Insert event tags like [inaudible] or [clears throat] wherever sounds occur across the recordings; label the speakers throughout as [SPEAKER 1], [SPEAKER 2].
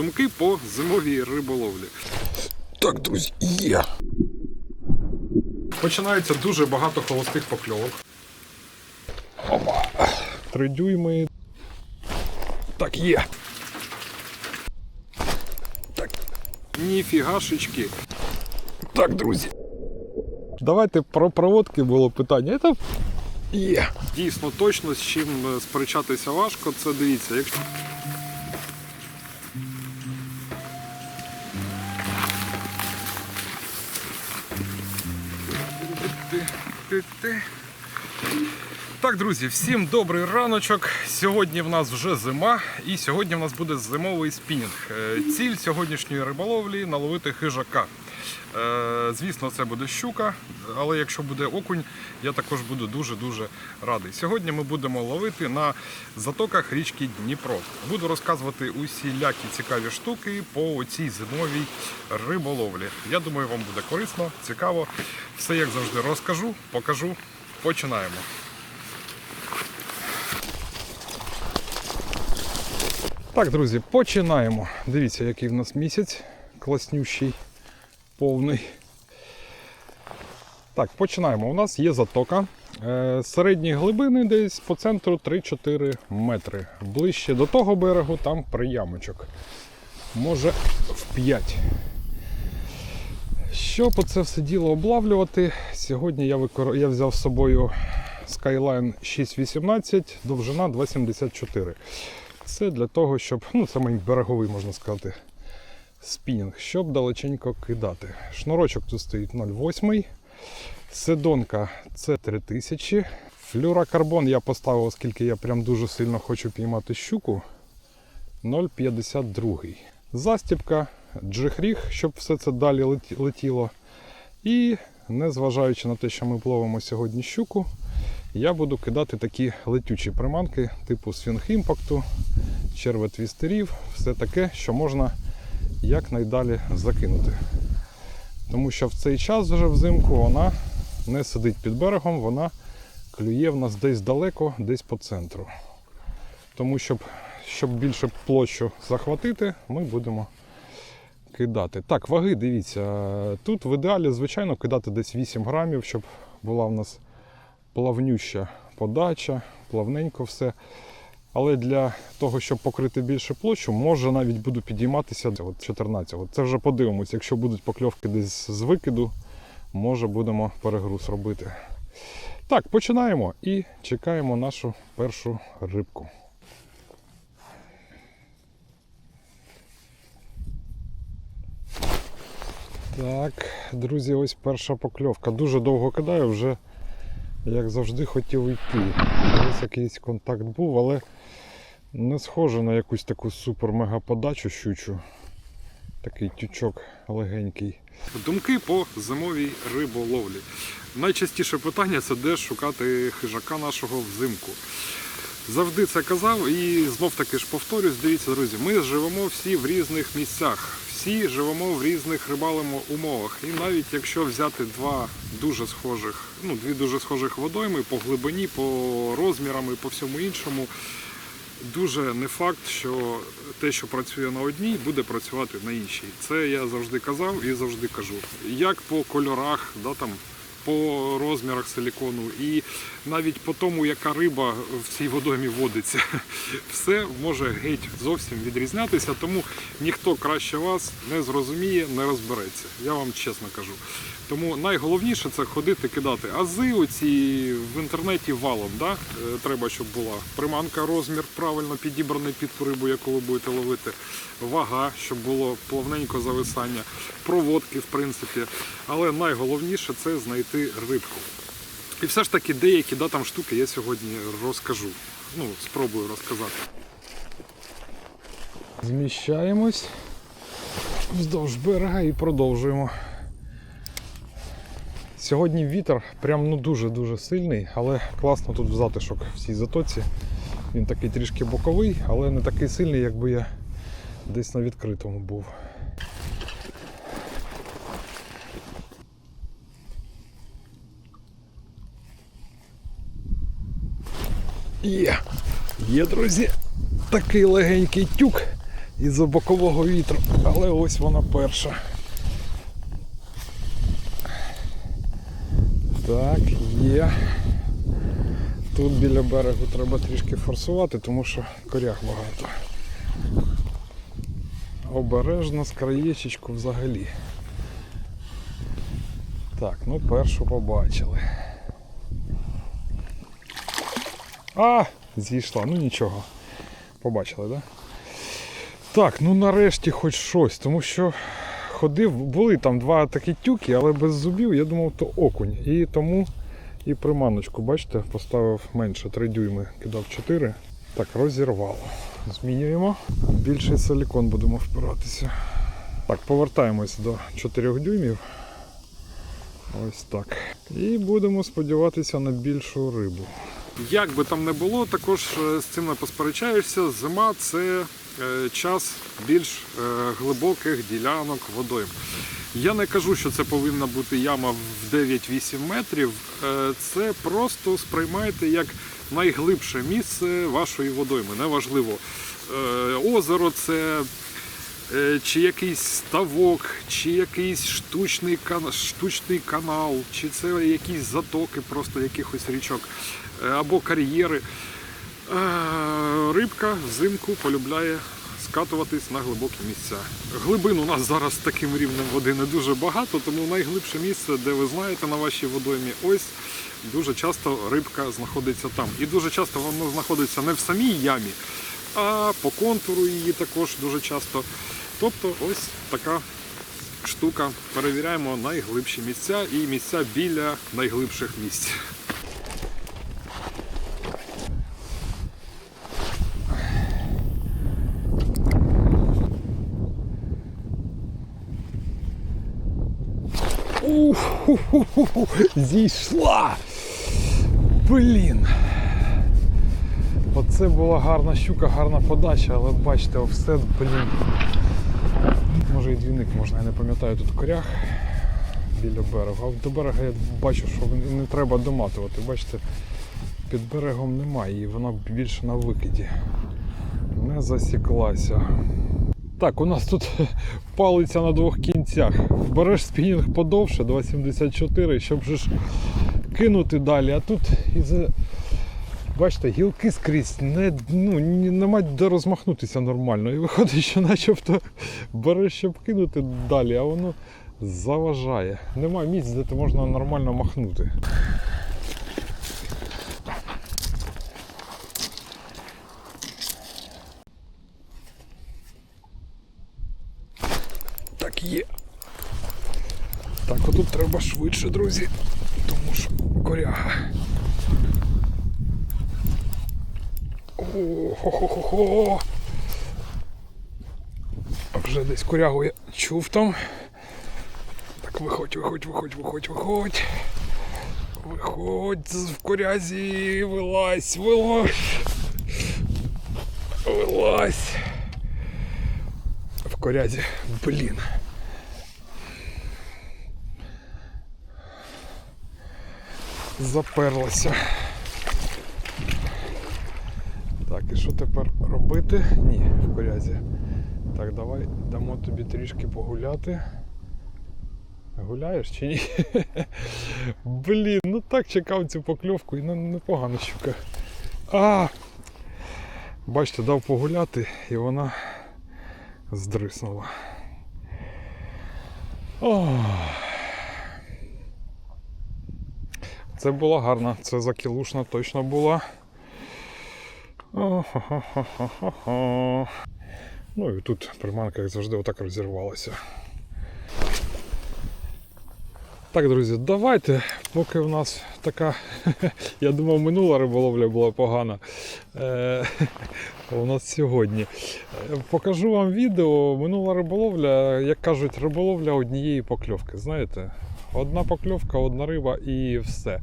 [SPEAKER 1] Думки по зимовій риболовлі.
[SPEAKER 2] Так, друзі, є.
[SPEAKER 1] Починається дуже багато холостих покльовок.
[SPEAKER 2] Опа. Три дюйми. Так, є. Так,
[SPEAKER 1] Ніфігашечки.
[SPEAKER 2] так, друзі. Давайте про проводки було питання. Це є.
[SPEAKER 1] Дійсно, точно з чим сперечатися важко. Це дивіться, якщо. Так, друзі, всім добрий раночок. Сьогодні в нас вже зима, і сьогодні в нас буде зимовий спінінг. Е, Ціль сьогоднішньої риболовлі наловити хижака. Е, Звісно, це буде щука, але якщо буде окунь, я також буду дуже-дуже радий. Сьогодні ми будемо ловити на затоках річки Дніпро. Буду розказувати усілякі цікаві штуки по цій зимовій риболовлі. Я думаю, вам буде корисно, цікаво. Все як завжди розкажу, покажу. Починаємо.
[SPEAKER 2] Так, друзі, починаємо. Дивіться, який в нас місяць класнющий, повний. Так, починаємо. У нас є затока. Е, Середні глибини десь по центру 3-4 метри. Ближче до того берегу там приямочок. Може в 5. Щоб оце все діло облавлювати, сьогодні я, викор... я взяв з собою Skyline 618, довжина 2,74. Це для того, щоб, ну це мій береговий, можна сказати, спінінг, щоб далеченько кидати. Шнурочок тут стоїть 0,8. Седонка це 3000. Флюрокарбон я поставив, оскільки я прям дуже сильно хочу піймати щуку. 0,52. Застіпка, джихріг, щоб все це далі летіло. І незважаючи на те, що ми пловимо сьогодні щуку, я буду кидати такі летючі приманки, типу свінг імпакту, черветвістерів, все таке, що можна якнайдалі закинути. Тому що в цей час вже взимку вона не сидить під берегом, вона клює в нас десь далеко, десь по центру. Тому щоб, щоб більше площу захватити, ми будемо кидати. Так, ваги, дивіться, тут в ідеалі, звичайно, кидати десь 8 грамів, щоб була в нас плавнюща подача, плавненько все. Але для того, щоб покрити більше площу, може навіть буду підійматися от 14. От Це вже подивимось. Якщо будуть покльовки десь з викиду, може будемо перегруз робити. Так, починаємо і чекаємо нашу першу рибку. Так, друзі, ось перша покльовка. Дуже довго кидаю, вже як завжди хотів йти. Ось якийсь контакт був, але не схоже на якусь таку супер-мега подачу щучу. Такий тючок легенький.
[SPEAKER 1] Думки по зимовій риболовлі. Найчастіше питання це де шукати хижака нашого взимку. Завжди це казав і знов таки ж повторюсь, дивіться, друзі, ми живемо всі в різних місцях, всі живемо в різних рибалимо умовах. І навіть якщо взяти два дуже схожих, ну дві дуже схожих водойми по глибині, по розмірам і по всьому іншому, дуже не факт, що те, що працює на одній, буде працювати на іншій. Це я завжди казав і завжди кажу. Як по кольорах, да, там, по розмірах силікону, і навіть по тому, яка риба в цій водоймі водиться, [laughs] все може геть зовсім відрізнятися, тому ніхто краще вас не зрозуміє, не розбереться. Я вам чесно кажу. Тому найголовніше це ходити кидати ази оці в інтернеті валом. Да? Е, Треба, щоб була приманка, розмір правильно підібраний під рибу, яку ви будете ловити, вага, щоб було плавненько зависання, проводки, в принципі. Але найголовніше це знайти рибку. І все ж таки деякі да, там штуки я сьогодні розкажу. Ну, спробую розказати.
[SPEAKER 2] Зміщаємось вздовж берега і продовжуємо. Сьогодні вітер прям ну дуже-дуже сильний, але класно тут в затишок в цій затоці. Він такий трішки боковий, але не такий сильний, якби я десь на відкритому був. Є, є, друзі, такий легенький тюк. із-за бокового вітру, але ось вона перша. Так, є. Тут біля берегу треба трішки форсувати, тому що коряг багато. Обережно з краєчечку взагалі. Так, ну першу побачили. А, зійшла, ну нічого. Побачили, так? Да? Так, ну нарешті хоч щось, тому що ходив, були там два такі тюки, але без зубів, я думав, то окунь. І тому і приманочку, бачите, поставив менше 3 дюйми, кидав 4. Так, розірвало. Змінюємо. Більший силікон будемо впиратися. Так, повертаємось до 4 дюймів. Ось так. І будемо сподіватися на більшу рибу.
[SPEAKER 1] Як би там не було, також е, з цим не посперечаєшся. Зима це час більш е, глибоких ділянок водойм. Я не кажу, що це повинна бути яма в 9-8 метрів. Е, Це просто сприймайте як найглибше місце вашої водойми. Неважливо, е, озеро це е, чи якийсь ставок, чи якийсь штучний, штучний канал, чи це якісь затоки просто якихось річок, е, або кар'єри. Е, Рибка взимку полюбляє скатуватись на глибокі місця. Глибин у нас зараз таким рівнем води не дуже багато, тому найглибше місце, де ви знаєте на вашій водоймі, ось дуже часто рибка знаходиться там. І дуже часто вона знаходиться не в самій ямі, а по контуру її також дуже часто. Тобто ось така штука. Перевіряємо найглибші місця і місця біля найглибших місць.
[SPEAKER 2] Зійшла. Блін. Оце була гарна щука, гарна подача, але бачите, все, блін. Може і двійник можна, я не пам'ятаю тут коряг біля берега. А до берега я бачу, що не треба доматувати. Бачите, під берегом немає і вона більше на викиді. Не засіклася. Так, у нас тут [laughs] палиця на двох кінцях. Береш спінінг подовше, 2,74, щоб ж кинути далі. А тут із бачите, гілки скрізь, не, ну, нема де розмахнутися нормально. І виходить, що начебто береш, щоб кинути далі, а воно заважає. Нема місць, де ти можна нормально махнути. Так є. Так, отут треба швидше, друзі. Тому що коряга. О-хо-хо-хо-хо. Вже десь корягу я чув там. Так, виходь, виходь, виходь, виходь, виходь. Виходь в корязі, вилазь, вилазь. Вилазь. В корязі, блін. Заперлася. Так, і що тепер робити? Ні, в корязі. Так, давай дамо тобі трішки погуляти. Гуляєш чи ні? [laughs] Блін, ну так чекав цю покльовку і ну, непогана щука. А! Бачите, дав погуляти і вона здриснула. Ох. Це була гарна, це закілушна точно була. Ну і тут приманка, як завжди, отак розірвалася. Так, друзі, давайте, поки в нас така, [laughs] я думав, минула риболовля була погана. Е, [laughs] у нас сьогодні. Е, Покажу вам відео. Минула риболовля, як кажуть, риболовля однієї покльовки. Знаєте, одна покльовка, одна риба і все.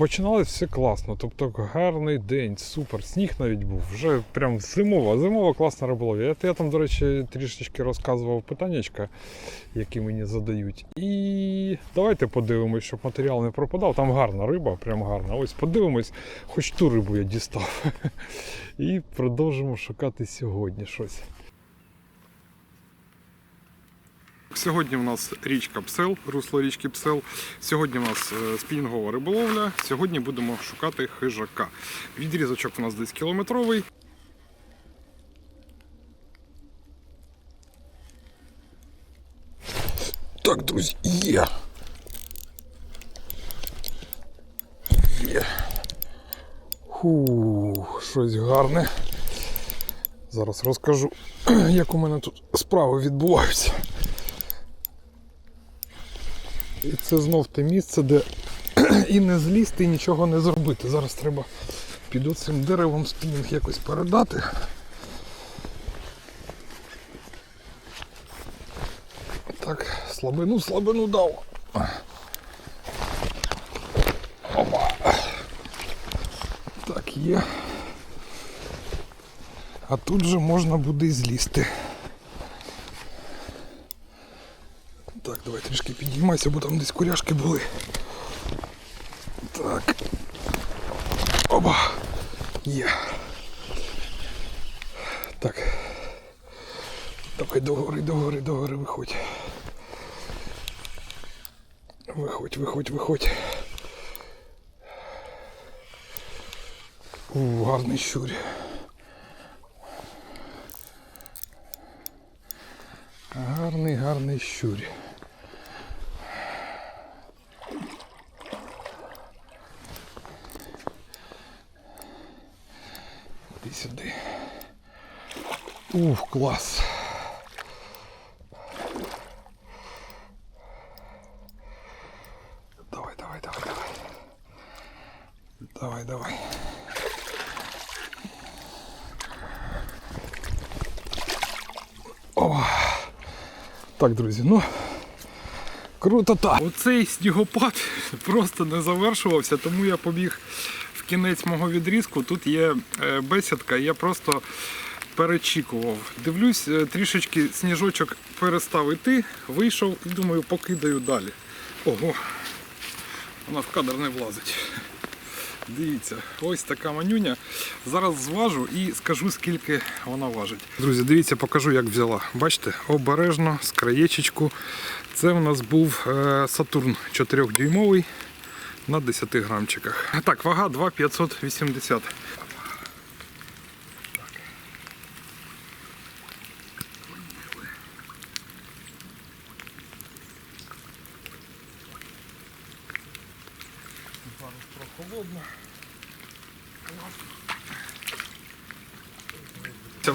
[SPEAKER 2] Починалось все класно, тобто гарний день, супер, сніг навіть був, вже прям зимова, зимова класна риболовля. Я, я там, до речі, трішечки розказував питаннячка, які мені задають. І давайте подивимось, щоб матеріал не пропадав. Там гарна риба, прям гарна. Ось подивимось, хоч ту рибу я дістав. [laughs] І продовжимо шукати сьогодні щось.
[SPEAKER 1] Сьогодні у нас річка Псел, русло річки Псел. Сьогодні у нас е, спінінгова риболовля. Сьогодні будемо шукати хижака. Відрізочок у нас десь кілометровий.
[SPEAKER 2] Так, друзі, є. Є. Ху, щось гарне. Зараз розкажу, [clears throat] як у мене тут справи відбуваються. І це знов те місце, де і не злізти, і нічого не зробити. Зараз треба під цим деревом спінінг якось передати. Так, слабину, слабину дав. Опа. Так, є. А тут же можна буде і злізти. Так, давай трішки підіймайся, бо там десь куряшки були. Так. Опа. Є. Так. Давай догори, догори, догори, виходь. Виходь, виходь, виходь. У, гарний щурь. Гарний, гарний щурь. Ух, клас. Давай, давай, давай, давай. Давай, давай. О. Так, друзі, ну круто так.
[SPEAKER 1] Оцей снігопад [laughs] просто не завершувався, тому я побіг в кінець мого відрізку. Тут є е, бесідка, я просто перечікував. Дивлюсь, е, трішечки сніжочок перестав іти, вийшов і думаю, покидаю далі. Ого, вона в кадр не влазить. Дивіться, ось така манюня. Зараз зважу і скажу, скільки вона важить. Друзі, дивіться, покажу, як взяла. Бачите, обережно, з краєчечку. Це у нас був е, Сатурн 4-дюймовий на 10 грамчиках. Так, вага 2,580.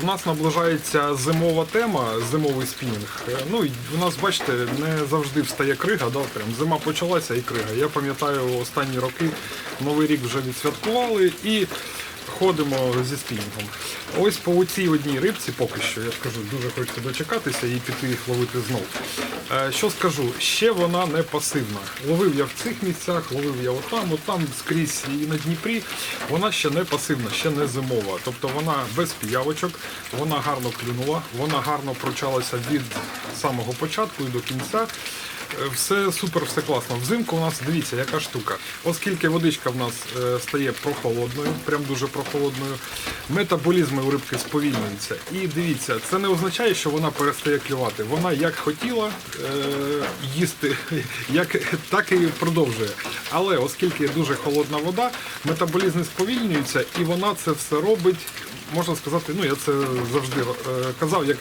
[SPEAKER 1] В нас наближається зимова тема, зимовий спінінг. Е, Ну і у нас, бачите, не завжди встає крига. Да? Прям зима почалася і крига. Я пам'ятаю, останні роки Новий рік вже відсвяткували і ходимо зі спінінгом. Ось по цій одній рибці, поки що, я скажу, дуже хочеться дочекатися і піти їх ловити знов. Е, Що скажу, ще вона не пасивна. Ловив я в цих місцях, ловив я отам, отам скрізь і на Дніпрі. Вона ще не пасивна, ще не зимова. Тобто вона без піявочок, вона гарно клюнула, вона гарно прочалася від самого початку і до кінця. Все супер, все класно. Взимку у нас дивіться, яка штука. Оскільки водичка в нас е, стає прохолодною, прям дуже прохолодною, метаболізми у рибки сповільнюються. І дивіться, це не означає, що вона перестає клювати. Вона як хотіла е, їсти, [laughs] як, так і продовжує. Але оскільки дуже холодна вода, метаболізми сповільнюються, і вона це все робить. Можна сказати, ну я це завжди е, казав, як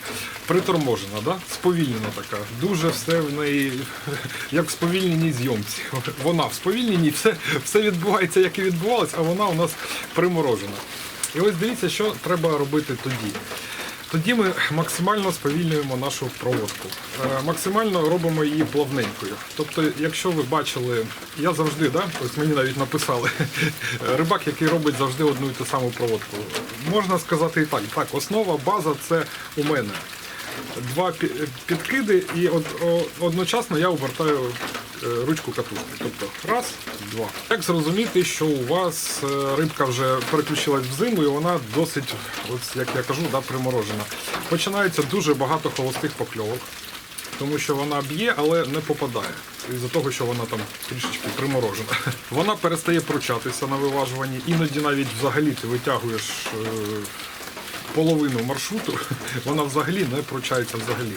[SPEAKER 1] приторможена, да? сповільнена така. Дуже все в неї, [laughs] як в сповільненій зйомці. [laughs] Вона в сповільненій, все, все відбувається, як і відбувалося, а вона у нас приморожена. І ось дивіться, що треба робити тоді. Тоді ми максимально сповільнюємо нашу проводку. Е, Максимально робимо її плавненькою. Тобто, якщо ви бачили, я завжди, да, ось мені навіть написали, [laughs] рибак, який робить завжди одну і ту саму проводку. Можна сказати і так. Так, основа, база це у мене. Два підкиди і од- одночасно я обертаю е, ручку катушки. Тобто раз, два. Як зрозуміти, що у вас е, рибка вже переключилась в зиму і вона досить, ось як я кажу, да, приморожена. Починається дуже багато холостих покльовок. Тому що вона б'є, але не попадає. Із-за того, що вона там трішечки приморожена. [laughs] Вона перестає пручатися на виважуванні. Іноді навіть взагалі ти витягуєш е, половину маршруту, [laughs] вона взагалі не пручається взагалі.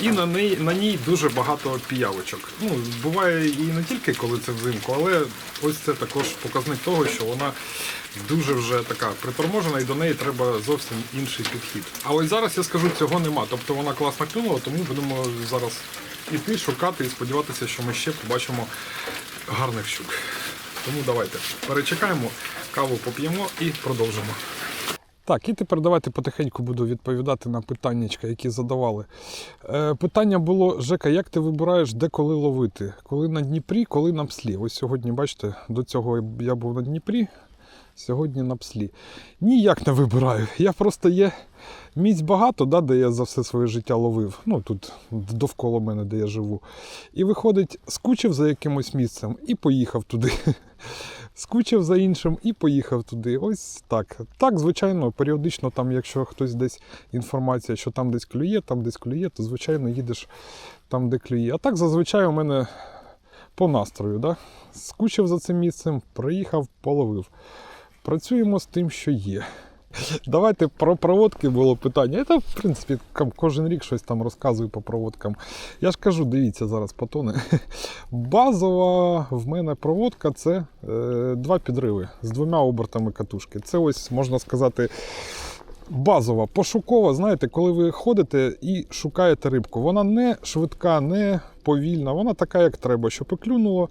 [SPEAKER 1] І на ній, на ній дуже багато піявочок. Ну, буває і не тільки коли це взимку, але ось це також показник того, що вона дуже вже така приторможена і до неї треба зовсім інший підхід. А ось зараз я скажу, цього нема. Тобто вона класно клюнула, тому будемо зараз іти, шукати і сподіватися, що ми ще побачимо гарних щук. Тому давайте перечекаємо, каву поп'ємо і продовжимо. Так, і тепер давайте потихеньку буду відповідати на питання, які задавали. Е, питання було: Жека, як ти вибираєш, де коли ловити? Коли на Дніпрі, коли на пслі? Ось сьогодні, бачите, до цього я був на Дніпрі, сьогодні на пслі. Ніяк не вибираю. Я просто є місць багато, да, де я за все своє життя ловив. Ну тут довкола мене, де я живу. І виходить, скучив за якимось місцем і поїхав туди. Скучив за іншим і поїхав туди. Ось так. Так, звичайно, періодично, там, якщо хтось десь інформація, що там десь клює, там десь клює, то звичайно їдеш там, де клює. А так зазвичай у мене по настрою. Да? Скучив за цим місцем, приїхав, половив. Працюємо з тим, що є. Давайте про проводки було питання. Я в принципі, кожен рік щось там розказую по проводкам. Я ж кажу, дивіться зараз патони. Базова в мене проводка це е, два підриви з двома обертами катушки. Це ось можна сказати. Базова, пошукова, знаєте, коли ви ходите і шукаєте рибку. Вона не швидка, не повільна, вона така, як треба, щоб і клюнуло,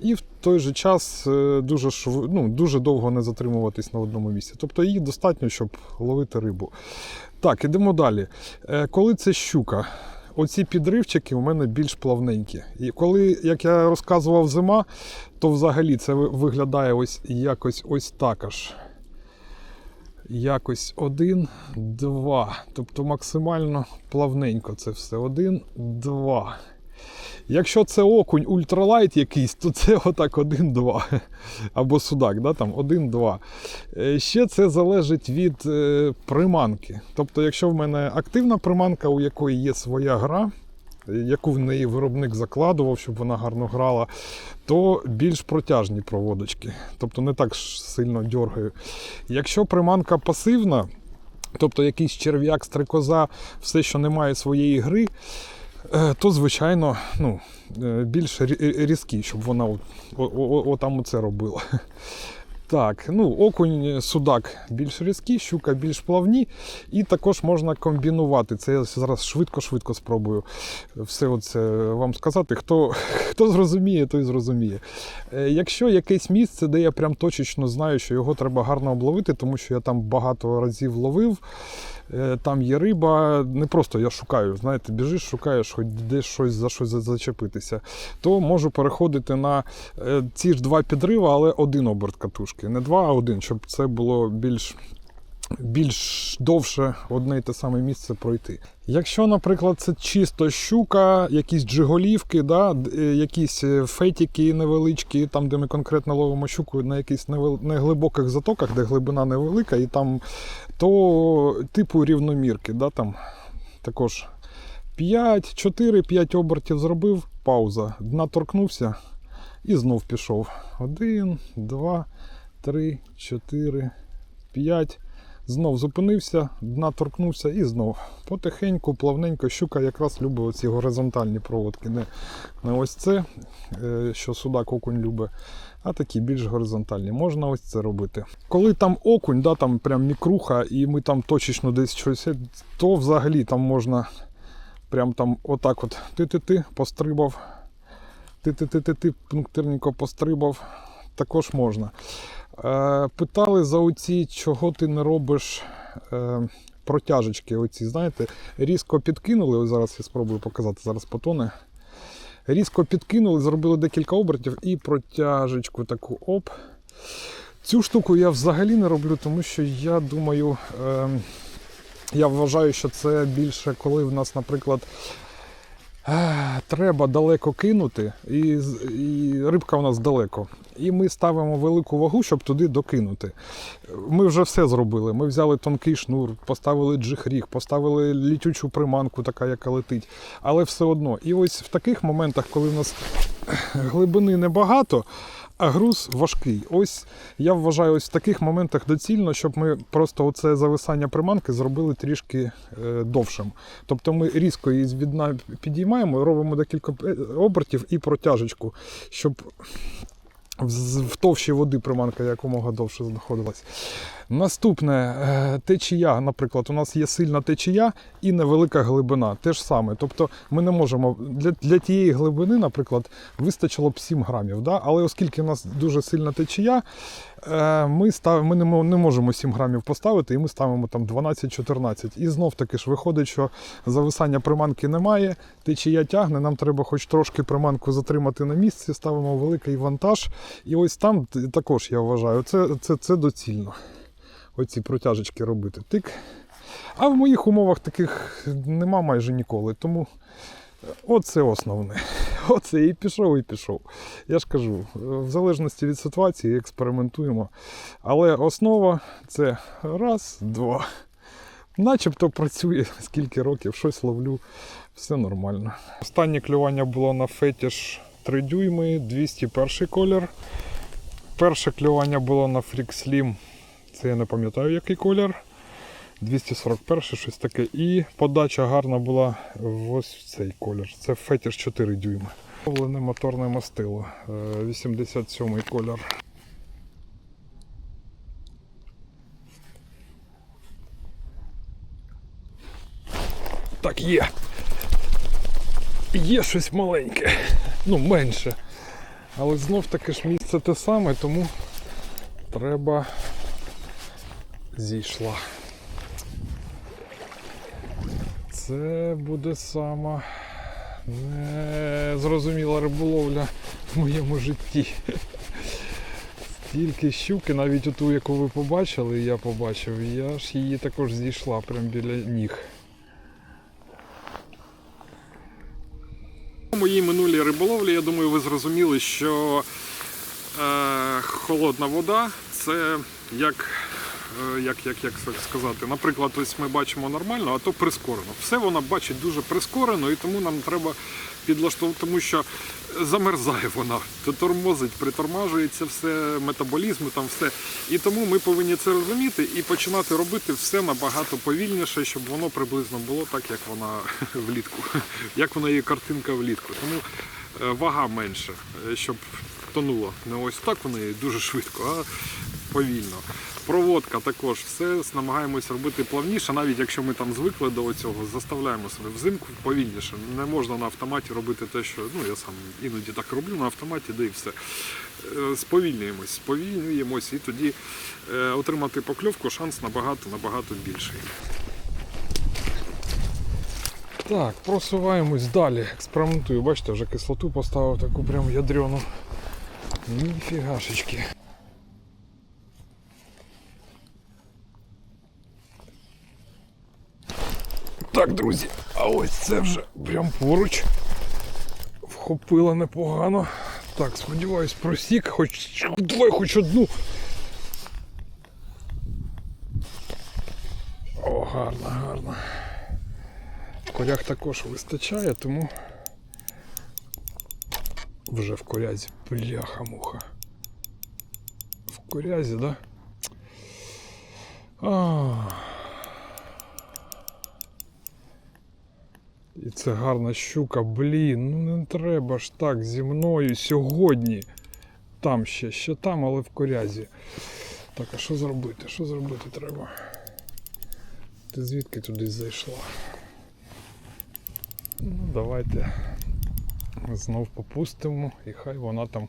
[SPEAKER 1] і в той же час е, дуже, шв... ну, дуже довго не затримуватись на одному місці. Тобто її достатньо, щоб ловити рибу. Так, ідемо далі. Е, Коли це щука, оці підривчики у мене більш плавненькі. І коли, як я розказував, зима, то взагалі це ви- виглядає ось якось ось так аж. Якось один, два. Тобто максимально плавненько це все. Один, два. Якщо це окунь ультралайт якийсь, то це отак один-два. Або судак, да, там один-два. Е, Ще це залежить від е, приманки. Тобто, якщо в мене активна приманка, у якої є своя гра, е, яку в неї виробник закладував, щоб вона гарно грала, то більш протяжні проводочки. Тобто не так сильно дьоргаю. Якщо приманка пасивна, тобто якийсь черв'як, стрикоза, все, що не має своєї гри, е, то, звичайно, ну, е, більш різкі, щоб вона от, от, от, от там оце робила. Так, ну, окунь, судак більш різкі, щука більш плавні, і також можна комбінувати. Це я зараз швидко-швидко спробую все це вам сказати. Хто, хто зрозуміє, той зрозуміє. Е, Якщо якесь місце, де я прям точечно знаю, що його треба гарно обловити, тому що я там багато разів ловив, е, там є риба, не просто я шукаю, знаєте, біжиш, шукаєш, хоч десь щось за щось зачепитися, то можу переходити на е, ці ж два підрива, але один оберт катушки. Не два, а один, щоб це було більш більш довше одне й те саме місце пройти. Якщо, наприклад, це чисто щука, якісь джиголівки, да, е, якісь е, фетіки невеличкі, там, де ми конкретно ловимо щуку на якихось неглибоких затоках, де глибина невелика, і там то типу рівномірки, да, там також 5, 4, 5 обертів зробив, пауза, дна торкнувся і знов пішов. Один, два, три, чотири, п'ять. Знов зупинився, дна торкнувся і знов. Потихеньку, плавненько, щука якраз любить оці горизонтальні проводки. Не, не ось це, е, що судак окунь любить, а такі більш горизонтальні. Можна ось це робити. Коли там окунь, да, там прям мікруха, і ми там точечно десь щось, то взагалі там можна прям там отак от ти-ти-ти пострибав, ти-ти-ти-ти-ти, пунктирненько пострибав, також можна. Е, питали за оці, чого ти не робиш е, протяжечки. Оці, знаєте, різко підкинули. Ось зараз я спробую показати, зараз потоне. Різко підкинули, зробили декілька обертів і протяжечку таку оп. Цю штуку я взагалі не роблю, тому що я думаю, е, я вважаю, що це більше коли в нас, наприклад, треба далеко кинути, і, і рибка у нас далеко. І ми ставимо велику вагу, щоб туди докинути. Ми вже все зробили. Ми взяли тонкий шнур, поставили джихріг, поставили літючу приманку, така, яка летить. Але все одно. І ось в таких моментах, коли в нас глибини небагато,
[SPEAKER 2] а груз важкий. Ось я вважаю, ось в таких моментах доцільно, щоб ми просто оце зависання приманки зробили трішки е, довшим. Тобто ми різко її дна підіймаємо, робимо декілька е, обертів і протяжечку, щоб в, товщі води приманка якомога довше знаходилась. Наступне е, течія, наприклад, у нас є сильна течія і невелика глибина. Те ж саме. Тобто ми не можемо для, для тієї глибини, наприклад, вистачило б 7 грамів. Да? Але оскільки у нас дуже сильна течія, е, ми, став, ми не можемо 7 грамів поставити, і ми ставимо там 12-14. І знов таки ж виходить, що зависання приманки немає, течія тягне, нам треба хоч трошки приманку затримати на місці, ставимо великий вантаж. І ось там також я вважаю, це, це, це доцільно. Оці протяжечки робити. Тик. А в моїх умовах таких нема майже ніколи. Тому оце основне. [laughs] Оце і пішов, і пішов. Я ж кажу, в залежності від ситуації експериментуємо. Але основа це раз, два. Начебто працює скільки років, щось ловлю, все нормально. Останнє клювання було на фетіш 3 дюйми, 201 колір. Перше клювання було на Freak Slim, це я не пам'ятаю який колір. 241 щось таке. І подача гарна була в ось цей колір. Це фетіш 4 дюйми. Ловлене моторне мастило. е, 87 колір. Так, є. Є щось маленьке. Ну, менше. Але знов таки ж місце те саме, тому треба зійшла. Це буде сама незрозуміла риболовля в моєму житті. Стільки щуки, навіть ту, яку ви побачили, я побачив, я ж її також зійшла прямо біля ніг.
[SPEAKER 1] У моїй минулій риболовлі, я думаю, ви зрозуміли, що е, холодна вода це як, е, як, як, як сказати, наприклад, ось ми бачимо нормально, а то прискорено. Все вона бачить дуже прискорено, і тому нам треба підлаштовувати, тому що замерзає вона, тормозить, притормажується все, метаболізм, там все. І тому ми повинні це розуміти і починати робити все набагато повільніше, щоб воно приблизно було так, як вона [laughs] влітку, як вона є картинка влітку. Тому вага менше, е, щоб тонуло. Не ось так вона є дуже швидко, а повільно. Проводка також все намагаємось робити плавніше, навіть якщо ми там звикли до цього, заставляємо себе взимку повільніше. Не можна на автоматі робити те, що ну я сам іноді так роблю на автоматі, де і все. Е, Сповільнюємось, сповільнюємось, і тоді е, отримати покльовку шанс набагато набагато більший.
[SPEAKER 2] Так, просуваємось далі. Експериментую. Бачите, вже кислоту поставив таку прям ядрену. Ніфігашечки. Так, друзі, а ось це вже прям поруч. Вхопила непогано. Так, сподіваюсь, просік, хоч давай хоч одну. О, гарно, гарно. Коряг також вистачає, тому вже в корязі. Бляха-муха. В корязі, да? А. І це гарна щука, блін, ну не треба ж так зі мною сьогодні. Там ще, ще там, але в корязі. Так, а що зробити? Що зробити треба? Ти звідки туди зайшла? Давайте знов попустимо і хай вона там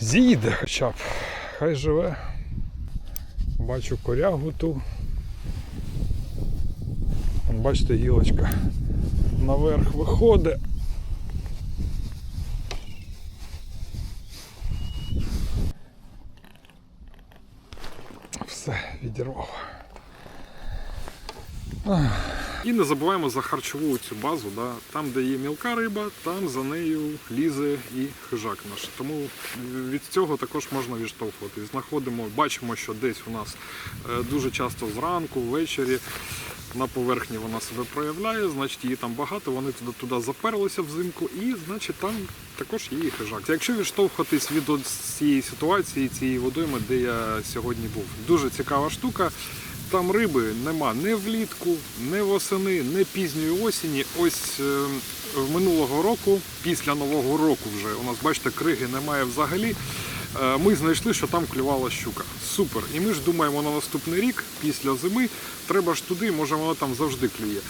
[SPEAKER 2] з'їде хоча б. Хай живе. Бачу корягу ту. Бачите, гілочка наверх виходить. Все, відірвав.
[SPEAKER 1] І не забуваємо за харчову цю базу. Да? Там, де є мілка риба, там за нею лізе і хижак наш. Тому від цього також можна відштовхувати. Знаходимо, бачимо, що десь у нас е, дуже часто зранку, ввечері на поверхні вона себе проявляє, значить її там багато, вони туди, туди заперлися взимку, і значить там також є хижак. Якщо відштовхуватись від цієї ситуації, цієї водойми, де я сьогодні був, дуже цікава штука. Там риби нема не влітку, не восени, не пізньої осені. Ось е, минулого року, після нового року, вже у нас бачите, криги немає взагалі. Е, Ми знайшли, що там клювала щука. Супер. І ми ж думаємо на наступний рік, після зими, треба ж туди, може воно там завжди клює.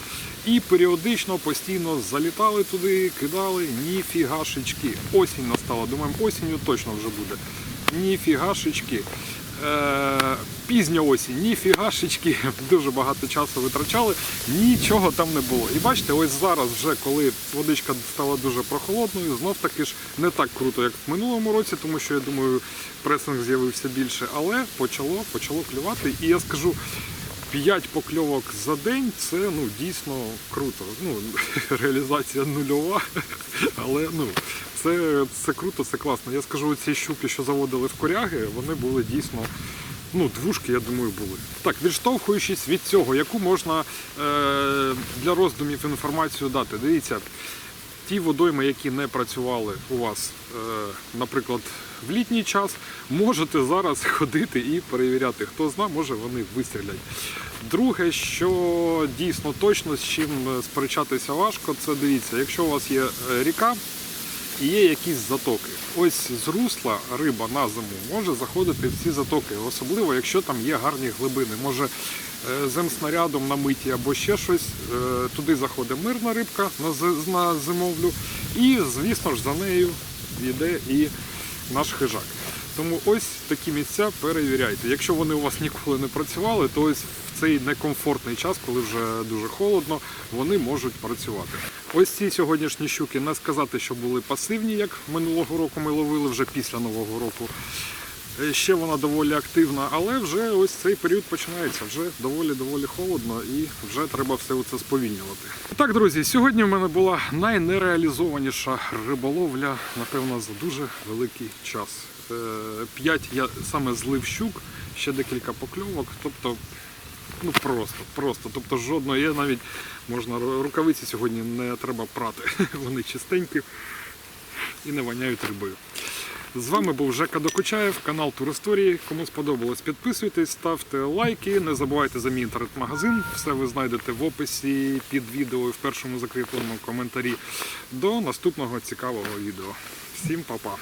[SPEAKER 1] І періодично постійно залітали туди, кидали ніфігашечки. Осінь настала. Думаємо, осінню точно вже буде. Ніфігашечки. Е, пізня осінь, ніфігашечки, [laughs] дуже багато часу витрачали, нічого там не було. І бачите, ось зараз, вже коли водичка стала дуже прохолодною, знов таки ж не так круто, як в минулому році, тому що я думаю, пресинг з'явився більше, але почало, почало клювати. І я скажу, 5 покльовок за день це ну дійсно круто. Ну [laughs] реалізація нульова, [laughs] але ну це, це круто, це класно. Я скажу, ці щуки, що заводили в коряги, вони були дійсно. Ну, двушки, я думаю, були. Так, відштовхуючись від цього, яку можна е, для роздумів інформацію дати. Дивіться, ті водойми, які не працювали у вас, е, наприклад, в літній час, можете зараз [laughs] ходити і перевіряти. Хто зна, може вони вистрілять. Друге, що дійсно точно з чим сперечатися важко, це дивіться, якщо у вас є е, ріка і є якісь затоки. Ось з русла риба на зиму може заходити в ці затоки, особливо якщо там є гарні глибини. Може е, земснарядом намиті або ще щось. е, Туди заходить мирна рибка на зимовлю, і, звісно ж, за нею йде і наш хижак. Тому ось такі місця перевіряйте. Якщо вони у вас ніколи не працювали, то ось цей некомфортний час, коли вже дуже холодно, вони можуть працювати. Ось ці сьогоднішні щуки не сказати, що були пасивні, як минулого року ми ловили вже після нового року. Е, Ще вона доволі активна, але вже ось цей період починається. Вже доволі доволі холодно і вже треба все це сповільнювати. Так, друзі, сьогодні в мене була найнереалізованіша риболовля, напевно, за дуже великий час. Е, П'ять я саме злив щук, ще декілька покльовок. Тобто, ну просто, просто. Тобто жодної, я навіть можна рукавиці сьогодні не треба прати. [laughs] Вони чистенькі і не воняють рибою. З вами був Жека Докучаєв, канал Туристорії. Кому сподобалось, підписуйтесь, ставте лайки. Не забувайте за мій інтернет-магазин. Все ви знайдете в описі під відео і в першому закріпленому коментарі. До наступного цікавого відео. Всім па-па!